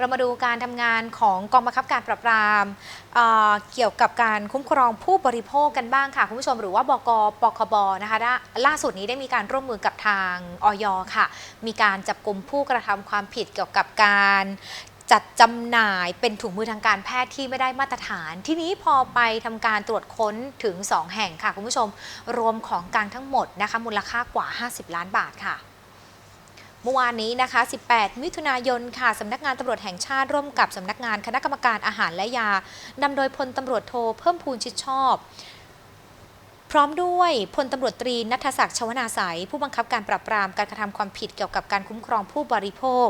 เรามาดูการทำงานของกองบังคับการปราบปรามเเกี่ยวกับการคุ้มครองผู้บริโภคกันบ้างค่ะคุณผู้ชมหรือว่าบกปคบนะคะล่าล่าสุดนี้ได้มีการร่วมมือกับทางออยค่ะ มีการจับกลุ่มผู้กระทำความผิดเกี่ยวกับการจัดจำหน่ายเป็นถุงมือทางการแพทย์ที่ไม่ได้มาตรฐาน ที่นี้พอไปทำการตรวจค้นถึง 2 แห่งค่ะคุณผู้ชม รวมของกลางทั้งหมดนะคะมูลค่ากว่า 50 ล้านบาทค่ะ เมื่อวานนี้นะคะ 18 มิถุนายนค่ะสำนักงานตำรวจแห่งชาติร่วมกับสำนักงานคณะกรรมการอาหารและยานำโดยพลตำรวจโทเพิ่มพูนชิดชอบ พร้อมด้วยพลตำรวจตรีนัทศักดิ์ชวนาสัยผู้บังคับการปราบปรามการกระทำความผิดเกี่ยวกับการคุ้มครองผู้บริโภค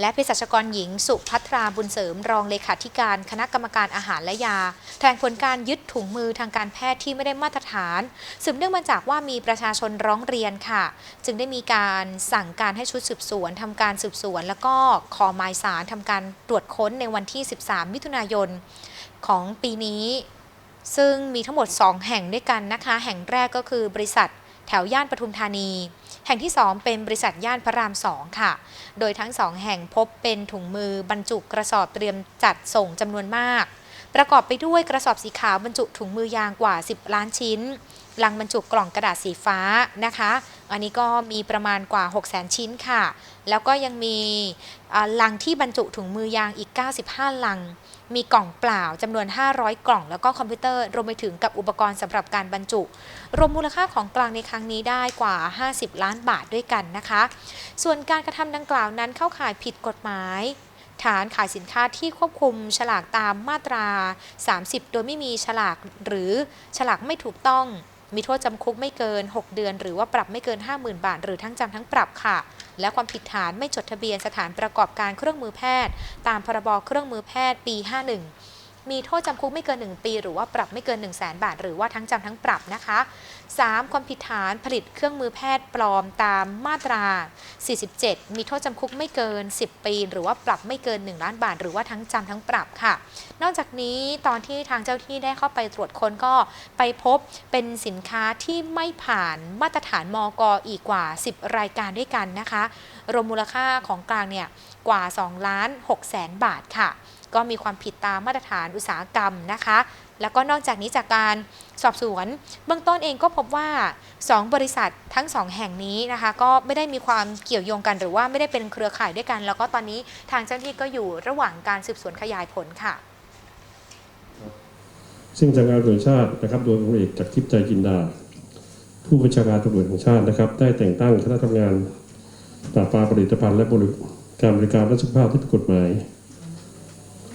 และเภสัชกรหญิงสุพัทราบุญเสริมรองเลขาธิการคณะกรรมการอาหารและยา แถลงผลการยึดถุงมือทางการแพทย์ที่ไม่ได้มาตรฐาน สืบเนื่องมาจากว่ามีประชาชนร้องเรียนค่ะ จึงได้มีการสั่งการให้ชุดสืบสวนทำการสืบสวน แล้วก็ขอหมายสารทำการตรวจค้นในวันที่ 13 มิถุนายนของปีนี้ ซึ่งมีทั้งหมด 2 แห่งด้วยกันนะคะ แห่งแรกก็คือบริษัท แถวย่านปทุมธานี แห่งที่ 2 เป็นบริษัทย่านพระราม2ค่ะ โดยทั้ง 2 แห่งพบเป็นถุงมือบรรจุกระสอบเตรียมจัดส่งจำนวนมาก ประกอบไปด้วยกระสอบสีขาวบรรจุถุงมือยางกว่า 10 ล้านชิ้น ลังบรรจุกล่องกระดาษสีฟ้านะคะ อันนี้ก็มีประมาณกว่า 6 0 0 0 0 ชิ้นค่ะ แล้วก็ยังมีลังที่บรรจุถุงมือยางอีก 95 ลัง มีกล่องเปล่าจำนวน 500 กล่อง แล้วก็คอมพิวเตอร์ รวมไปถึงกับอุปกรณ์สำหรับการบรรจุ รวมมูลค่าของกลางในครั้งนี้ได้กว่า 50 ล้านบาทด้วยกันนะคะ ส่วนการกระทำดังกล่าวนั้นเข้าข่ายผิดกฎหมายฐานขายสินค้าที่ควบคุมฉลากตามมาตรา 30 โดยไม่มีฉลากหรือฉลากไม่ถูกต้อง มีโทษจำคุกไม่เกิน 6 เดือน หรือว่าปรับไม่เกิน 50,000 บาท หรือทั้งจำทั้งปรับค่ะ และความผิดฐานไม่จดทะเบียนสถานประกอบการเครื่องมือแพทย์ ตามพรบเครื่องมือแพทย์ปี 51มีโทษจำคุกไม่เกิน 1 ปี หรือว่าปรับไม่เกิน 1 0 0 0 0แบาท หรือว่าทั้งจำทั้งปรับนะคะ 3. ความผิดฐานผลิตเครื่องมือแพทย์ปลอมตามมาตรา 47 มีโทษจำคุกไม่เกิน 10 ปี หรือว่าปรับไม่เกิน 1 ล้านบาท หรือว่าทั้งจำทั้งปรับค่ะ นอกจากนี้ตอนที่ทางเจ้าที่ได้เข้าไปตรวจค้นก็ไปพบเป็นสินค้าที่ไม่ผ่านมาตรฐานมกอีกกว่า 10 รายการด้วยกันนะคะ รวมมูลค่าของกลางเนี่ยกว่า2ล้าน6แสนบาทค่ะ ก็มีความผิดตามมาตรฐานอุตสาหกรรมนะคะ แล้วก็นอกจากนี้จากการสอบสวน เบื้องต้นเองก็พบว่า 2 บริษัททั้ง 2 แห่งนี้นะคะ ก็ไม่ได้มีความเกี่ยวโยงกันหรือว่าไม่ได้เป็นเครือข่ายด้วยกัน แล้วก็ตอนนี้ทางเจ้าหน้าที่ก็อยู่ระหว่างการสืบสวนขยายผลค่ะ ซึ่งทางการตำรวจชาตินะครับโดยพลเอกจากทิพย์ใจจินดา ผู้บัญชาการตำรวจแห่งชาตินะครับ ได้แต่งตั้งคณะทำงานปราบปรามผลิตภัณฑ์และบริการบริการและสุขภาพที่ผิดกฎหมาย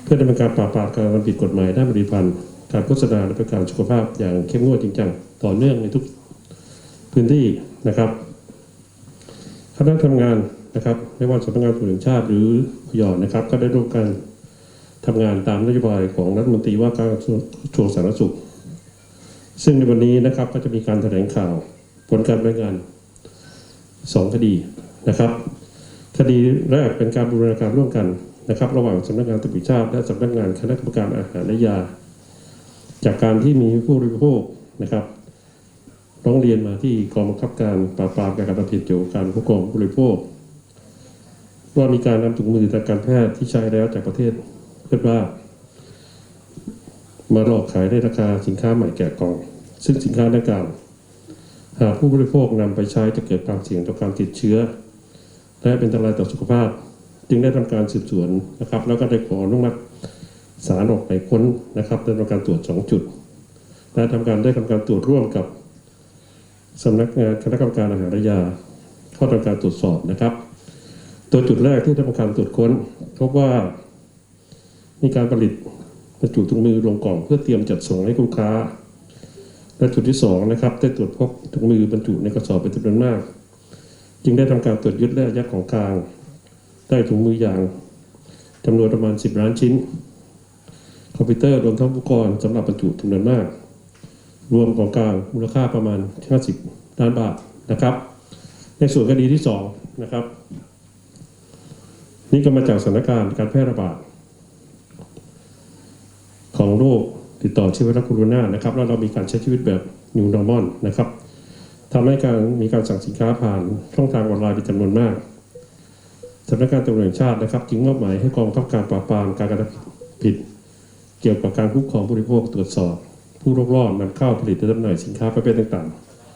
เพื่อดำเนินการปราบปรามการผิดกฎหมายด้านผลิตภัณฑ์ การโฆษณาและบริการสุขภาพอย่างเข้มงวดจริงจังต่อเนื่องในทุกพื้นที่นะครับคณะทำงานนะครับไม่ว่าสำนักงานตำรวจแห่งชาติหรือพยอนะครับ ก็ได้ร่วมกันทำงานตามนโยบายของรัฐมนตรีว่าการกระทรวงสาธารณสุข ซึ่งในวันนี้นะครับก็จะมีการแถลงข่าวผลการดำเนินงานสองคดีนะครับ คดีแรกเป็นการบูรณาการร่วมกันนะครับ ระหว่างสำนักงานตำรวจชาติ และสำนักงานคณะกรรมการอาหารและยา จากการที่มีผู้บริโภคนะครับร้องเรียนมาที่กองบังคับการปราบปรามการกระทำผิดเกี่ยวกับการคุ้มครองผู้บริโภค ว่ามีการนำถุงมือทางการแพทย์ที่ใช้แล้วจากประเทศเพื่อนบ้านมาหลอกขายในราคาสินค้าใหม่แก่กอง ซึ่งสินค้าดังกล่าวหากผู้บริโภคนำไปใช้จะเกิดความเสี่ยงต่อการติดเชื้อ และเป็นอันตรายต่อสุขภาพ จึงได้ทำการสืบสวนนะครับ แล้วก็ได้ขออนุมัติ สารออกหมายค้นนะครับได้ทำการตรวจสองจุดและทำการได้ทำการตรวจร่วมกับสำนักงานคณะกรรมการอาหารและยาเข้าทำการตรวจสอบนะครับ ตัวจุดแรกที่ทำการตรวจค้นพบว่ามีการผลิตบรรจุถุงมือลงกล่องเพื่อเตรียมจัดส่งให้ลูกค้า และจุดที่สองนะครับได้ตรวจพบถุงมือบรรจุในกระสอบเป็นจำนวนมาก จึงได้ทำการตรวจยึดและยัดของกลาง ได้ถุงมือยางจำนวนประมาณ 10 ล้านชิ้น คอมพิวเตอร์รวมทั้งอุปกรณ์สำหรับบรรจุจำนวนมาก รวมของกลางมูลค่าประมาณ 50 ล้านบาทนะครับ ในส่วนคดีที่สองนะครับ นี่ก็มาจากสถานการณ์การแพร่ระบาดของโรคติดต่อเชื้อไวรัสโคโรนานะครับ แล้วเรามีการใช้ชีวิตแบบ New Normal นะครับทำให้การมีการสั่งสินค้าผ่านช่องทางออนไลน์เป็นจำนวนมากสำนักงานตำรวจแห่งชาตินะครับ จึงมอบหมายให้กองบังคับการปราบปรามการกระทำผิด เกี่ยวกับการคุ้มครองผู้บริโภคตรวจสอบ ผู้ลักลอบนำเข้าผลิตและจำหน่ายสินค้าประเภทต่าง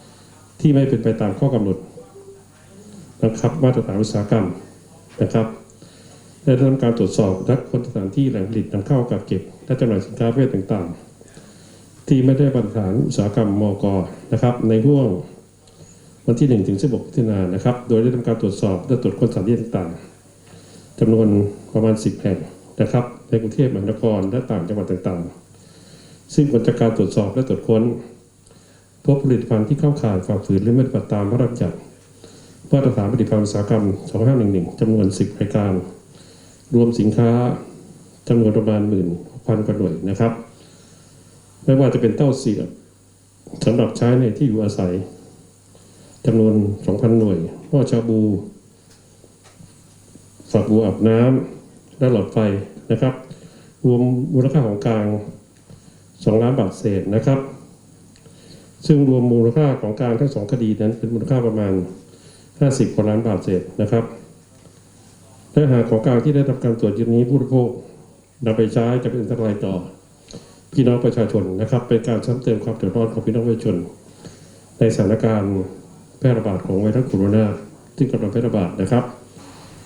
ๆ ที่ไม่เป็นไปตามข้อกำหนดนะครับมาตรฐานอุตสาหกรรมนะครับได้ทำการตรวจสอบและค้นสถานที่แหล่งผลิตนำเข้ากักเก็บและจำหน่ายสินค้าประเภทต่างๆ ที่ไม่ได้มาตรฐานอุตสาหกรรมมกนะครับในห่วงวันที่1ถึง16มิถุนายนนะครับ โดยได้ทำการตรวจสอบและตรวจคนสถานที่ต่างๆจำนวนประมาณ 10 แห่งนะครับ ในกรุงเทพมหานครและต่างจังหวัดต่างๆ ซึ่งผลจากการตรวจสอบและตรวจค้น พบผลิตภัณฑ์ที่เข้าข่ายฝ่าฝืนหรือไม่ปฏิบัติตามพระราชบัญญัติมาตรฐานผลิตภัณฑ์อุตสาหกรรม 2511 จำนวน 10 รายการ รวมสินค้าจำนวนประมาณหมื่นพันกว่าหน่วยนะครับ ไม่ว่าจะเป็นเต้าเสียบสำหรับใช้ในที่อยู่อาศัยจำนวน 2,000 หน่วยหม้อชาบูฝักบัวอาบน้ำและหลอดไฟนะครับ รวมมูลค่าของกลาง2ล้านบาทเศษนะครับ ซึ่งรวมมูลค่าของกลางทั้งสองคดีนั้นเป็นมูลค่าประมาณ 50กว่าล้านบาทเศษนะครับและหากของกลางที่ได้ทำการตรวจยึดนี้ผู้บริโภคนำไปใช้จะเป็นอันตรายต่อ พี่น้องประชาชนนะครับ เป็นการซ้ำเติมความเดือดร้อนของพี่น้องประชาชน ในสถานการณ์แพร่ระบาดของไวรัสโคโรนาซึ่กำลังแพร่ระบาดนะครับ